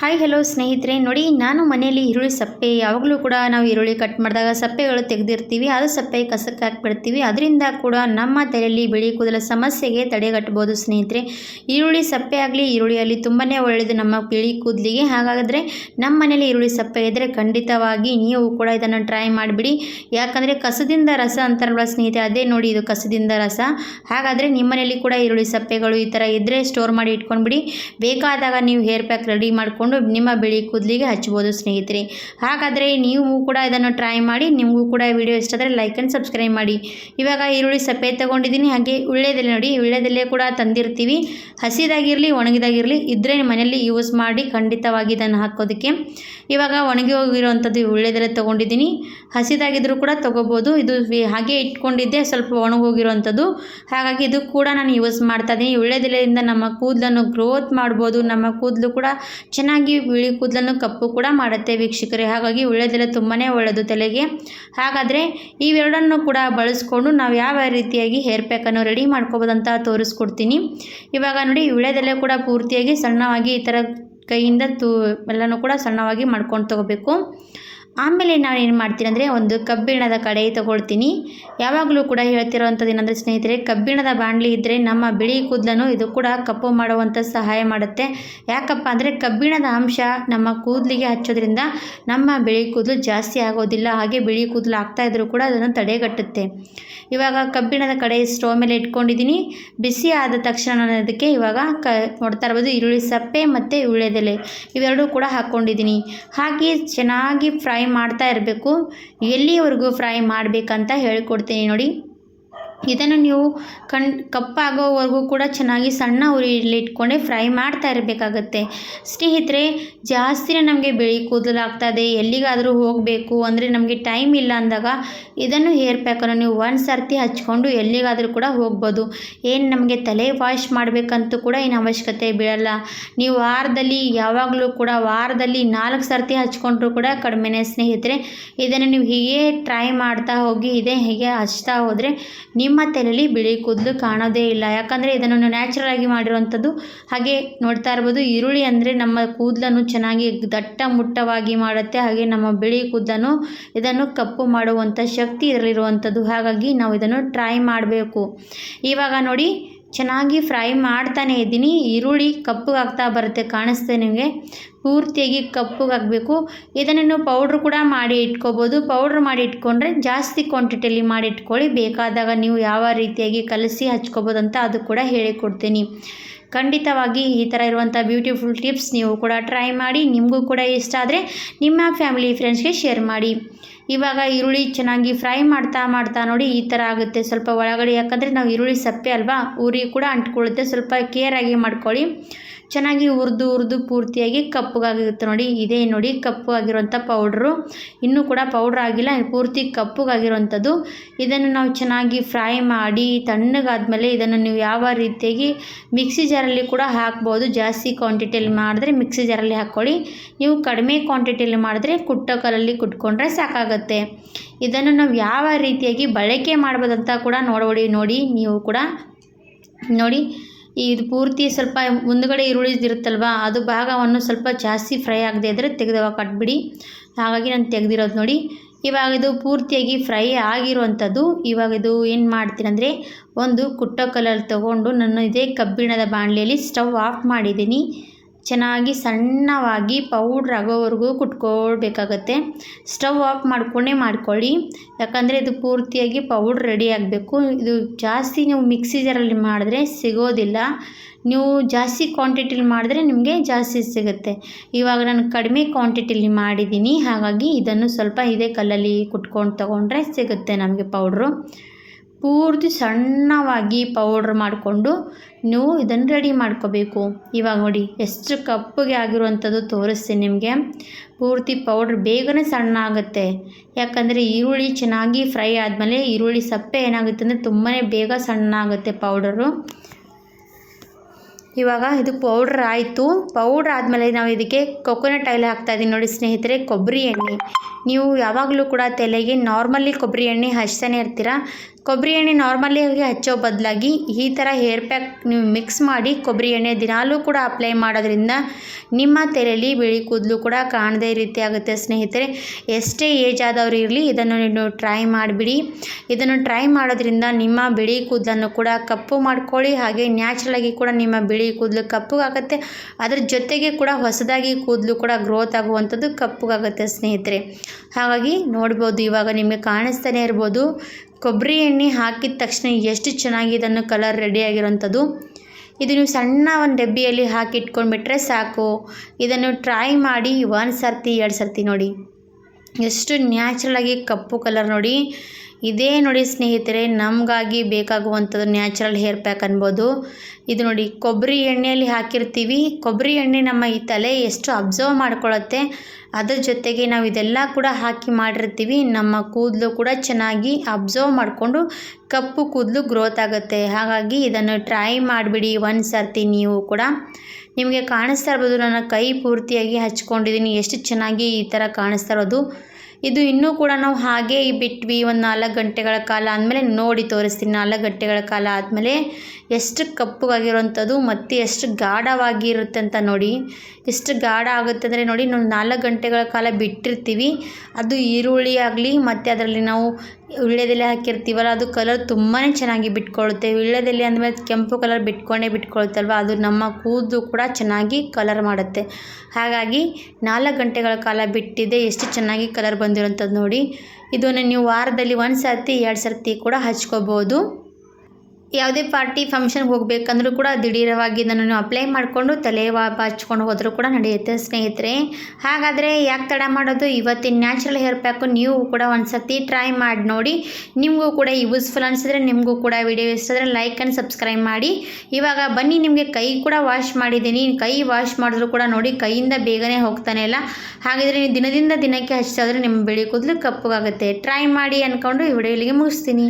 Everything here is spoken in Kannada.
ಹಾಯ್ ಹಲೋ ಸ್ನೇಹಿತರೆ. ನೋಡಿ, ನಾನು ಮನೆಯಲ್ಲಿ ಈರುಳ್ಳಿ ಸಪ್ಪೆ, ಯಾವಾಗಲೂ ಕೂಡ ನಾವು ಈರುಳ್ಳಿ ಕಟ್ ಮಾಡಿದಾಗ ಸಪ್ಪೆಗಳು ತೆಗೆದಿರ್ತೀವಿ. ಅದು ಸಪ್ಪೆ ಕಸಕ್ಕೆ ಹಾಕ್ಬಿಡ್ತೀವಿ. ಅದರಿಂದ ಕೂಡ ನಮ್ಮ ತಲೆಯಲ್ಲಿ ಬಿಳಿ ಕೂದಲ ಸಮಸ್ಯೆಗೆ ತಡೆಗಟ್ಟಬೋದು ಸ್ನೇಹಿತರೆ. ಈರುಳ್ಳಿ ಸಪ್ಪೆ ಆಗಲಿ ಈರುಳ್ಳಿಯಲ್ಲಿ ತುಂಬಾ ಒಳ್ಳೆಯದು ನಮ್ಮ ಬಿಳಿ ಕೂದಲಿಗೆ. ಹಾಗಾದರೆ ನಮ್ಮ ಮನೆಯಲ್ಲಿ ಈರುಳ್ಳಿ ಸಪ್ಪೆ ಇದ್ದರೆ ಖಂಡಿತವಾಗಿ ನೀವು ಕೂಡ ಇದನ್ನು ಟ್ರೈ ಮಾಡಿಬಿಡಿ. ಯಾಕಂದರೆ ಕಸದಿಂದ ರಸ ಅಂತಾರಲ್ವ ಸ್ನೇಹಿತರೆ, ಅದೇ ನೋಡಿ ಇದು ಕಸದಿಂದ ರಸ. ಹಾಗಾದರೆ ನಿಮ್ಮ ಮನೆಯಲ್ಲಿ ಕೂಡ ಈರುಳ್ಳಿ ಸಪ್ಪೆಗಳು ಈ ಥರ ಇದ್ದರೆ ಸ್ಟೋರ್ ಮಾಡಿ ಇಟ್ಕೊಂಡ್ಬಿಡಿ. ಬೇಕಾದಾಗ ನೀವು ಹೇರ್ ಪ್ಯಾಕ್ ರೆಡಿ ಮಾಡಿಕೊಂಡು ನಿಮ್ಮ ಬಿಳಿ ಕೂದಲಿಗೆ ಹಚ್ಬೋದು, ಸ್ನೇಹಿತರೆ. ಹಾಗಾದರೆ ನೀವು ಕೂಡ ಇದನ್ನು ಟ್ರೈ ಮಾಡಿ, ನಿಮಗೂ ಕೂಡ ವಿಡಿಯೋ ಇಷ್ಟ ಆದರೆ ಲೈಕ್ ಆ್ಯಂಡ್ ಸಬ್ಸ್ಕ್ರೈಬ್ ಮಾಡಿ. ಇವಾಗ ಈರುಳ್ಳಿ ಸಪ್ಪೆ ತೊಗೊಂಡಿದ್ದೀನಿ, ಹಾಗೆ ಉಳ್ಳೆದೆಲೆ ನೋಡಿ, ಉಳ್ಳೆದೆಲೆ ಕೂಡ ತಂದಿರ್ತೀವಿ. ಹಸಿದಾಗಿರಲಿ, ಒಣಗಿದಾಗಿರಲಿ ಇದ್ದರೆ ಮನೆಯಲ್ಲಿ ಯೂಸ್ ಮಾಡಿ ಖಂಡಿತವಾಗಿ ಇದನ್ನು ಹಾಕೋದಕ್ಕೆ. ಇವಾಗ ಒಣಗಿ ಹೋಗಿರೋವಂಥದ್ದು ಉಳ್ಳೆದೆಲೆ ತೊಗೊಂಡಿದ್ದೀನಿ. ಹಸಿದಾಗಿದ್ದರೂ ಕೂಡ ತೊಗೋಬೋದು. ಇದು ಹಾಗೆ ಇಟ್ಕೊಂಡಿದ್ದೆ, ಸ್ವಲ್ಪ ಒಣಗೋಗಿರೋವಂಥದ್ದು ಹಾಗಾಗಿ ಇದು ಕೂಡ ನಾನು ಯೂಸ್ ಮಾಡ್ತಾ ಇದ್ದೀನಿ. ಉಳ್ಳೆದೆಲೆಯಿಂದ ನಮ್ಮ ಕೂದಲನ್ನು ಗ್ರೋತ್ ಮಾಡ್ಬೋದು. ನಮ್ಮ ಕೂದಲು ಕೂಡ ಚೆನ್ನಾಗಿ ಬಿಳಿ ಕೂದಲನ್ನು ಕಪ್ಪು ಕೂಡ ಮಾಡುತ್ತೆ ವೀಕ್ಷಕರೇ. ಹಾಗಾಗಿ ಉಳ್ಳೆದೆಲ್ಲ ತುಂಬಾ ಒಳ್ಳೆಯದು ತಲೆಗೆ. ಹಾಗಾದರೆ ಇವೆರಡನ್ನು ಕೂಡ ಬಳಸ್ಕೊಂಡು ನಾವು ಯಾವ ರೀತಿಯಾಗಿ ಹೇರ್ ಪ್ಯಾಕನ್ನು ರೆಡಿ ಮಾಡ್ಕೋಬೋದಂತ ತೋರಿಸ್ಕೊಡ್ತೀನಿ. ಇವಾಗ ನೋಡಿ ವಿಳ್ಯದೆಲೆ ಕೂಡ ಪೂರ್ತಿಯಾಗಿ ಸಣ್ಣವಾಗಿ ಈ ಥರ ಕೈಯಿಂದ ತೂ, ಎಲ್ಲನೂ ಕೂಡ ಸಣ್ಣವಾಗಿ ಮಾಡ್ಕೊಂಡು ತಗೋಬೇಕು. ಆಮೇಲೆ ನಾನು ಏನು ಮಾಡ್ತೀನಿ ಅಂದರೆ ಒಂದು ಕಬ್ಬಿಣದ ಕಡಾಯಿ ತಗೊಳ್ತೀನಿ. ಯಾವಾಗಲೂ ಕೂಡ ಹೇಳ್ತಿರೋವಂಥದ್ದು ಏನಂದರೆ ಸ್ನೇಹಿತರೆ, ಕಬ್ಬಿಣದ ಬಾಣಲಿ ಇದ್ದರೆ ನಮ್ಮ ಬಿಳಿ ಕೂದಲನ್ನು ಇದು ಕೂಡ ಕಪ್ಪು ಮಾಡುವಂಥ ಸಹಾಯ ಮಾಡುತ್ತೆ. ಯಾಕಪ್ಪ ಅಂದರೆ ಕಬ್ಬಿಣದ ಅಂಶ ನಮ್ಮ ಕೂದಲಿಗೆ ಹಚ್ಚೋದ್ರಿಂದ ನಮ್ಮ ಬಿಳಿ ಕೂದಲು ಜಾಸ್ತಿ ಆಗೋದಿಲ್ಲ, ಹಾಗೆ ಬಿಳಿ ಕೂದಲು ಆಗ್ತಾ ಇದ್ರೂ ಕೂಡ ಅದನ್ನು ತಡೆಗಟ್ಟುತ್ತೆ. ಇವಾಗ ಕಬ್ಬಿಣದ ಕಡೆ ಸ್ಟವ್ ಮೇಲೆ ಇಟ್ಕೊಂಡಿದ್ದೀನಿ. ಬಿಸಿ ಆದ ತಕ್ಷಣ ನಾನು ಅದಕ್ಕೆ ಇವಾಗ ಕ ನೋಡ್ತಾ ಇರ್ಬೋದು ಈರುಳ್ಳಿ, ಸಪ್ಪೆ ಮತ್ತು ಉಳ್ಳೆದೆಲೆ ಇವೆರಡೂ ಕೂಡ ಹಾಕ್ಕೊಂಡಿದ್ದೀನಿ ಹಾಗೆ ಚೆನ್ನಾಗಿ ಫ್ರೈ ಮಾಡ್ತಾ ಇರಬೇಕು. ಎಲ್ಲಿವರೆಗೂ ಫ್ರೈ ಮಾಡಬೇಕಂತ ಹೇಳ್ಕೊಡ್ತೀನಿ ನೋಡಿ. ಇದನ್ನು ನೀವು ಕಣ್ ಕಪ್ಪಾಗೋವರೆಗೂ ಕೂಡ ಚೆನ್ನಾಗಿ ಸಣ್ಣ ಉರಿಯಲ್ಲಿ ಇಟ್ಕೊಂಡೆ ಫ್ರೈ ಮಾಡ್ತಾ ಇರಬೇಕಾಗತ್ತೆ. ಸ್ನೇಹಿತರೆ, ಜಾಸ್ತಿನೇ ನಮಗೆ ಬಿಳಿ ಕೂದಲಾಗ್ತದೆ ಎಲ್ಲಿಗಾದರೂ ಹೋಗಬೇಕು ಅಂದರೆ ನಮಗೆ ಟೈಮ್ ಇಲ್ಲ ಅಂದಾಗ ಇದನ್ನು ಹೇರ್ ಪ್ಯಾಕನ್ನು ನೀವು ಒಂದು ಸರ್ತಿ ಹಚ್ಕೊಂಡು ಎಲ್ಲಿಗಾದರೂ ಕೂಡ ಹೋಗ್ಬೋದು. ಏನು ನಮಗೆ ತಲೆ ವಾಶ್ ಮಾಡಬೇಕಂತೂ ಕೂಡ ಏನು ಅವಶ್ಯಕತೆ ಬೀಳಲ್ಲ. ನೀವು ವಾರದಲ್ಲಿ, ಯಾವಾಗಲೂ ಕೂಡ ವಾರದಲ್ಲಿ ನಾಲ್ಕು ಸರ್ತಿ ಹಚ್ಕೊಂಡ್ರೂ ಕೂಡ ಕಡಿಮೆನೇ. ಸ್ನೇಹಿತರೆ, ಇದನ್ನು ನೀವು ಹೀಗೆ ಟ್ರೈ ಮಾಡ್ತಾ ಹೋಗಿ, ಇದೇ ಹೀಗೆ ಹಚ್ತಾ ಹೋದರೆ ನಿಮ್ಮ ತಲೆಯಲ್ಲಿ ಬಿಳಿ ಕೂದಲು ಕಾಣೋದೇ ಇಲ್ಲ. ಯಾಕಂದರೆ ಇದನ್ನು ನ್ಯಾಚುರಲ್ ಆಗಿ ಮಾಡಿರುವಂಥದ್ದು ಹಾಗೆ ನೋಡ್ತಾ ಇರ್ಬೋದು. ಈರುಳ್ಳಿ ಅಂದರೆ ನಮ್ಮ ಕೂದಲನ್ನು ಚೆನ್ನಾಗಿ ದಟ್ಟ ಮುಟ್ಟವಾಗಿ ಮಾಡುತ್ತೆ. ಹಾಗೆ ನಮ್ಮ ಬಿಳಿ ಕೂದಲನ್ನು ಇದನ್ನು ಕಪ್ಪು ಮಾಡುವಂಥ ಶಕ್ತಿ ಇರಲಿರುವಂಥದ್ದು ಹಾಗಾಗಿ ನಾವು ಇದನ್ನು ಟ್ರೈ ಮಾಡಬೇಕು. ಇವಾಗ ನೋಡಿ ಚೆನ್ನಾಗಿ ಫ್ರೈ ಮಾಡ್ತಾನೆ ಇದ್ದೀನಿ. ಈರುಳ್ಳಿ ಕಪ್ಪಗಾಗ್ತಾ ಬರುತ್ತೆ ಕಾಣಿಸ್ತೆ ನಿಮಗೆ? ಪೂರ್ತಿಯಾಗಿ ಕಪ್ಪಗಾಗಬೇಕು. ಇದನ್ನು ಪೌಡ್ರ್ ಕೂಡ ಮಾಡಿ ಇಟ್ಕೋಬೋದು. ಪೌಡ್ರ್ ಮಾಡಿ ಇಟ್ಕೊಂಡ್ರೆ ಜಾಸ್ತಿ ಕ್ವಾಂಟಿಟಿಯಲ್ಲಿ ಮಾಡಿ ಇಟ್ಕೊಳ್ಳಿ. ಬೇಕಾದಾಗ ನೀವು ಯಾವ ರೀತಿಯಾಗಿ ಕಲಸಿ ಹಚ್ಕೋಬೋದು ಅಂತ ಅದು ಕೂಡ ಹೇಳಿಕೊಡ್ತೀನಿ. ಖಂಡಿತವಾಗಿ ಈ ಥರ ಇರುವಂಥ ಬ್ಯೂಟಿಫುಲ್ ಟಿಪ್ಸ್ ನೀವು ಕೂಡ ಟ್ರೈ ಮಾಡಿ, ನಿಮಗೂ ಕೂಡ ಇಷ್ಟ ಆದರೆ ನಿಮ್ಮ ಫ್ಯಾಮಿಲಿ ಫ್ರೆಂಡ್ಸ್ಗೆ ಶೇರ್ ಮಾಡಿ. ಇವಾಗ ಈರುಳ್ಳಿ ಚೆನ್ನಾಗಿ ಫ್ರೈ ಮಾಡ್ತಾ ಮಾಡ್ತಾ ನೋಡಿ ಈ ಥರ ಆಗುತ್ತೆ. ಸ್ವಲ್ಪ ಒಳಗಡೆ ಯಾಕಂದರೆ ನಾವು ಈರುಳ್ಳಿ ಸಪ್ಪೆ ಅಲ್ವಾ? ಉರಿ ಕೂಡ ಅಂಟ್ಕೊಳ್ಳುತ್ತೆ. ಸ್ವಲ್ಪ ಕೇರಾಗಿ ಮಾಡ್ಕೊಳ್ಳಿ. ಚೆನ್ನಾಗಿ ಹುರಿದು ಹುರಿದು ಪೂರ್ತಿಯಾಗಿ ಕಪ್ಪಗಾಗಿರುತ್ತೆ ನೋಡಿ. ಇದೇ ನೋಡಿ ಕಪ್ಪು ಆಗಿರುವಂಥ ಪೌಡ್ರು. ಇನ್ನೂ ಕೂಡ ಪೌಡ್ರ್ ಆಗಿಲ್ಲ, ಪೂರ್ತಿ ಕಪ್ಪಗಾಗಿರುವಂಥದ್ದು ಇದನ್ನು ನಾವು ಚೆನ್ನಾಗಿ ಫ್ರೈ ಮಾಡಿ ತಣ್ಣಗಾದಮೇಲೆ ಇದನ್ನು ನೀವು ಯಾವ ರೀತಿಯಾಗಿ ಮಿಕ್ಸಿ ಜಾರಲ್ಲಿ ಕೂಡ ಹಾಕ್ಬೋದು. ಜಾಸ್ತಿ ಕ್ವಾಂಟಿಟಿಯಲ್ಲಿ ಮಾಡಿದ್ರೆ ಮಿಕ್ಸಿ ಜಾರಲ್ಲಿ ಹಾಕ್ಕೊಳ್ಳಿ. ನೀವು ಕಡಿಮೆ ಕ್ವಾಂಟಿಟಿಯಲ್ಲಿ ಮಾಡಿದ್ರೆ ಕುಟ್ಟೋ ಕಲ್ಲಲ್ಲಿ ಕುಟ್ಕೊಂಡ್ರೆ ಸಾಕಾಗುತ್ತೆ. ಇದನ್ನು ನಾವು ಯಾವ ರೀತಿಯಾಗಿ ಬಳಕೆ ಮಾಡ್ಬೋದಂತ ಕೂಡ ನೋಡ್ಬಿಡಿ, ನೋಡಿ ನೀವು ಕೂಡ. ನೋಡಿ ಇದು ಪೂರ್ತಿ ಸ್ವಲ್ಪ ಮುಂದುಗಡೆ ಈರುಳಿದಿರುತ್ತಲ್ವ ಅದು ಭಾಗವನ್ನು ಸ್ವಲ್ಪ ಜಾಸ್ತಿ ಫ್ರೈ ಆಗದೆ ಇದ್ದರೆ ತೆಗೆದು ಕಟ್ಬಿಡಿ. ಹಾಗಾಗಿ ನಾನು ತೆಗೆದಿರೋದು ನೋಡಿ. ಇವಾಗ ಇದು ಪೂರ್ತಿಯಾಗಿ ಫ್ರೈ ಆಗಿರುವಂಥದ್ದು ಇವಾಗ ಇದು ಏನು ಮಾಡ್ತೀನಿ ಅಂದರೆ, ಒಂದು ಕುಟ್ಟ ಕಲರ್ ತೊಗೊಂಡು ನಾನು ಇದೇ ಕಬ್ಬಿಣದ ಬಾಣಲೆಯಲ್ಲಿ ಸ್ಟವ್ ಆಫ್ ಮಾಡಿದ್ದೀನಿ. ಚೆನ್ನಾಗಿ ಸಣ್ಣವಾಗಿ ಪೌಡ್ರ್ ಆಗೋವರೆಗೂ ಕುಟ್ಕೊಳ್ಬೇಕಾಗತ್ತೆ. ಸ್ಟವ್ ಆಫ್ ಮಾಡ್ಕೊಂಡೇ ಮಾಡ್ಕೊಳ್ಳಿ. ಯಾಕಂದರೆ ಇದು ಪೂರ್ತಿಯಾಗಿ ಪೌಡ್ರ್ ರೆಡಿ ಆಗಬೇಕು. ಇದು ಜಾಸ್ತಿ ನೀವು ಮಿಕ್ಸಿ ಜಾರಲ್ಲಿ ಮಾಡಿದ್ರೆ ಸಿಗೋದಿಲ್ಲ. ನೀವು ಜಾಸ್ತಿ ಕ್ವಾಂಟಿಟಿಲಿ ಮಾಡಿದ್ರೆ ನಿಮಗೆ ಜಾಸ್ತಿ ಸಿಗುತ್ತೆ. ಇವಾಗ ನಾನು ಕಡಿಮೆ ಕ್ವಾಂಟಿಟಿಲಿ ಮಾಡಿದ್ದೀನಿ. ಹಾಗಾಗಿ ಇದನ್ನು ಸ್ವಲ್ಪ ಇದೇ ಕಲ್ಲಲ್ಲಿ ಕುಟ್ಕೊಂಡು ತೊಗೊಂಡ್ರೆ ಸಿಗುತ್ತೆ ನಮಗೆ ಪೌಡ್ರು ಪೂರ್ತಿ ಸಣ್ಣವಾಗಿ ಪೌಡ್ರ್ ಮಾಡಿಕೊಂಡು ನೀವು ಇದನ್ನು ರೆಡಿ ಮಾಡ್ಕೋಬೇಕು. ಇವಾಗ ನೋಡಿ, ಎಷ್ಟು ಕಪ್ಪಗೆ ಆಗಿರುವಂಥದ್ದು ತೋರಿಸ್ತೀನಿ ನಿಮಗೆ. ಪೂರ್ತಿ ಪೌಡ್ರ್ ಬೇಗನೆ ಸಣ್ಣ ಆಗುತ್ತೆ. ಯಾಕಂದರೆ ಈರುಳ್ಳಿ ಚೆನ್ನಾಗಿ ಫ್ರೈ ಆದಮೇಲೆ ಈರುಳ್ಳಿ ಸಪ್ಪೆ ಏನಾಗುತ್ತೆ ಅಂದರೆ ತುಂಬಾ ಬೇಗ ಸಣ್ಣ ಆಗುತ್ತೆ ಪೌಡರು ಇವಾಗ ಇದು ಪೌಡ್ರ್ ಆಯಿತು. ಪೌಡ್ರ್ ಆದಮೇಲೆ ನಾವು ಇದಕ್ಕೆ ಕೊಕೊನಟ್ ಆಯಿಲ್ ಹಾಕ್ತಾ ಇದ್ದೀನಿ ನೋಡಿ ಸ್ನೇಹಿತರೆ, ಕೊಬ್ಬರಿ ಎಣ್ಣೆ. ನೀವು ಯಾವಾಗಲೂ ಕೂಡ ತಲೆಗೆ ನಾರ್ಮಲಿ ಕೊಬ್ಬರಿ ಎಣ್ಣೆ ಹಚ್ತಾನೆ ಇರ್ತೀರ. ಕೊಬ್ಬರಿ ಎಣ್ಣೆ ನಾರ್ಮಲಿ ಹಚ್ಚೋ ಬದಲಾಗಿ ಈ ಥರ ಹೇರ್ ಪ್ಯಾಕ್ ನೀವು ಮಿಕ್ಸ್ ಮಾಡಿ ಕೊಬ್ಬರಿ ಎಣ್ಣೆ ದಿನಾಲೂ ಕೂಡ ಅಪ್ಲೈ ಮಾಡೋದ್ರಿಂದ ನಿಮ್ಮ ತಲೆಯಲ್ಲಿ ಬಿಳಿ ಕೂದಲು ಕೂಡ ಕಾಣದೇ ರೀತಿ ಆಗುತ್ತೆ ಸ್ನೇಹಿತರೆ. ಎಷ್ಟೇ ಏಜ್ ಆದವರು ಇರಲಿ ಇದನ್ನು ನೀವು ಟ್ರೈ ಮಾಡಿಬಿಡಿ. ಇದನ್ನು ಟ್ರೈ ಮಾಡೋದ್ರಿಂದ ನಿಮ್ಮ ಬಿಳಿ ಕೂದಲನ್ನು ಕೂಡ ಕಪ್ಪು ಮಾಡ್ಕೊಳ್ಳಿ. ಹಾಗೆ ನ್ಯಾಚುರಲಾಗಿ ಕೂಡ ನಿಮ್ಮ ಬಿಳಿ ಕೂದಲು ಕಪ್ಪುಗಾಗುತ್ತೆ. ಅದರ ಜೊತೆಗೆ ಕೂಡ ಹೊಸದಾಗಿ ಕೂದಲು ಕೂಡ ಗ್ರೋತ್ ಆಗುವಂಥದ್ದು ಕಪ್ಪುಗಾಗುತ್ತೆ ಸ್ನೇಹಿತರೆ. ಹಾಗಾಗಿ ನೋಡ್ಬೋದು ಇವಾಗ ನಿಮಗೆ ಕಾಣಿಸ್ತಾನೆ ಇರ್ಬೋದು. ಕೊಬ್ಬರಿ ಎಣ್ಣೆ ಹಾಕಿದ ತಕ್ಷಣ ಎಷ್ಟು ಚೆನ್ನಾಗಿ ಇದನ್ನು ಕಲರ್ ರೆಡಿಯಾಗಿರೋಂಥದ್ದು ಇದು ನೀವು ಸಣ್ಣ ಒಂದು ಡಬ್ಬಿಯಲ್ಲಿ ಹಾಕಿ ಇಟ್ಕೊಂಡ್ಬಿಟ್ರೆ ಸಾಕು. ಇದನ್ನು ಟ್ರೈ ಮಾಡಿ ಒಂದು ಸರ್ತಿ ಎರಡು ಸರ್ತಿ ನೋಡಿ. ಎಷ್ಟು ನ್ಯಾಚುರಲಾಗಿ ಕಪ್ಪು ಕಲರ್ ನೋಡಿ, ಇದೇ ನೋಡಿ ಸ್ನೇಹಿತರೆ, ನಮಗಾಗಿ ಬೇಕಾಗುವಂಥದ್ದು ನ್ಯಾಚುರಲ್ ಹೇರ್ ಪ್ಯಾಕ್ ಅನ್ಬೋದು. ಇದು ನೋಡಿ, ಕೊಬ್ಬರಿ ಎಣ್ಣೆಯಲ್ಲಿ ಹಾಕಿರ್ತೀವಿ. ಕೊಬ್ಬರಿ ಎಣ್ಣೆ ನಮ್ಮ ಈ ತಲೆ ಎಷ್ಟು ಅಬ್ಸರ್ವ್ ಮಾಡ್ಕೊಳ್ಳುತ್ತೆ, ಅದರ ಜೊತೆಗೆ ನಾವು ಇದೆಲ್ಲ ಕೂಡ ಹಾಕಿ ಮಾಡಿರ್ತೀವಿ. ನಮ್ಮ ಕೂದಲು ಕೂಡ ಚೆನ್ನಾಗಿ ಅಬ್ಸರ್ವ್ ಮಾಡಿಕೊಂಡು ಕಪ್ಪು ಕೂದಲು ಗ್ರೋತ್ ಆಗುತ್ತೆ. ಹಾಗಾಗಿ ಇದನ್ನು ಟ್ರೈ ಮಾಡಿಬಿಡಿ. ಒಂದು ಸರ್ತಿ ನೀವು ಕೂಡ. ನಿಮಗೆ ಕಾಣಿಸ್ತಾ ಇರ್ಬೋದು, ನನ್ನ ಕೈ ಪೂರ್ತಿಯಾಗಿ ಹಚ್ಕೊಂಡಿದ್ದೀನಿ. ಎಷ್ಟು ಚೆನ್ನಾಗಿ ಈ ಥರ ಕಾಣಿಸ್ತಾ ಇರೋದು. ಇದು ಇನ್ನೂ ಕೂಡ ನಾವು ಹಾಗೆ ಬಿಟ್ವಿ, ಒಂದು ನಾಲ್ಕು ಗಂಟೆಗಳ ಕಾಲ ಆದಮೇಲೆ ನೋಡಿ ತೋರಿಸ್ತೀನಿ. ನಾಲ್ಕು ಗಂಟೆಗಳ ಕಾಲ ಆದಮೇಲೆ ಎಷ್ಟು ಕಪ್ಪಗಾಗಿರೋವಂಥದ್ದು ಮತ್ತು ಎಷ್ಟು ಗಾಢವಾಗಿರುತ್ತೆ ಅಂತ ನೋಡಿ. ಎಷ್ಟು ಗಾಢ ಆಗುತ್ತೆ ಅಂದರೆ ನೋಡಿ, ನಾವು ನಾಲ್ಕು ಗಂಟೆಗಳ ಕಾಲ ಬಿಟ್ಟಿರ್ತೀವಿ. ಅದು ಈರುಳ್ಳಿ ಆಗಲಿ, ಮತ್ತು ಅದರಲ್ಲಿ ನಾವು ವೀಳ್ಯದೆಲೆ ಹಾಕಿರ್ತೀವಲ್ಲ, ಅದು ಕಲರ್ ತುಂಬಾ ಚೆನ್ನಾಗಿ ಬಿಟ್ಕೊಳ್ಳುತ್ತೆ ವೀಳ್ಯದೆಲೆ ಅಂದಮೇಲೆ ಕೆಂಪು ಕಲರ್ ಬಿಟ್ಕೊಂಡೇ ಬಿಟ್ಕೊಳುತ್ತಲ್ವ? ಅದು ನಮ್ಮ ಕೂದಲು ಕೂಡ ಚೆನ್ನಾಗಿ ಕಲರ್ ಮಾಡುತ್ತೆ. ಹಾಗಾಗಿ ನಾಲ್ಕು ಗಂಟೆಗಳ ಕಾಲ ಬಿಟ್ಟಿದೆ, ಎಷ್ಟು ಚೆನ್ನಾಗಿ ಕಲರ್ ಬಂದಿರೋಂಥದ್ದು ನೋಡಿ. ಇದನ್ನು ನೀವು ವಾರದಲ್ಲಿ ಒಂದು ಸರ್ತಿ ಎರಡು ಸರ್ತಿ ಕೂಡ ಹಚ್ಕೋಬೋದು. ಯಾವುದೇ ಪಾರ್ಟಿ ಫಂಕ್ಷನ್ಗೆ ಹೋಗಬೇಕಂದ್ರೂ ಕೂಡ ದಿಢೀರವಾಗಿ ನಾನು ಅಪ್ಲೈ ಮಾಡಿಕೊಂಡು ತಲೆ ಬಾಚ್ಕೊಂಡು ಹೋದರೂ ಕೂಡ ನಡೆಯುತ್ತೆ ಸ್ನೇಹಿತರೆ. ಹಾಗಾದರೆ ಯಾಕೆ ತಡ ಮಾಡೋದು? ಇವತ್ತಿನ ನ್ಯಾಚುರಲ್ ಹೇರ್ ಪ್ಯಾಕು ನೀವು ಕೂಡ ಒಂದು ಸತಿ ಟ್ರೈ ಮಾಡಿ ನೋಡಿ. ನಿಮಗೂ ಕೂಡ ಯೂಸ್ಫುಲ್ ಅನಿಸಿದ್ರೆ ನಿಮಗೂ ಕೂಡ ವಿಡಿಯೋ ಇಷ್ಟ ಲೈಕ್ ಆ್ಯಂಡ್ ಸಬ್ಸ್ಕ್ರೈಬ್ ಮಾಡಿ. ಇವಾಗ ಬನ್ನಿ, ನಿಮಗೆ ಕೈ ಕೂಡ ವಾಶ್ ಮಾಡಿದ್ದೀನಿ. ಕೈ ವಾಶ್ ಮಾಡಿದ್ರು ಕೂಡ ನೋಡಿ ಕೈಯಿಂದ ಬೇಗನೆ ಹೋಗ್ತಾನೆ ಇಲ್ಲ ಹಾಗಿದ್ರೆ ನೀವು ದಿನದಿಂದ ದಿನಕ್ಕೆ ಹಚ್ಚಿದ್ರೆ ನಿಮ್ಮ ಬಿಳಿ ಕೂದಲು ಕಪ್ಪಗಾಗುತ್ತೆ. ಟ್ರೈ ಮಾಡಿ ಅಂದ್ಕೊಂಡು ಈ ವಿಡಿಯೋ ಮುಗಿಸ್ತೀನಿ.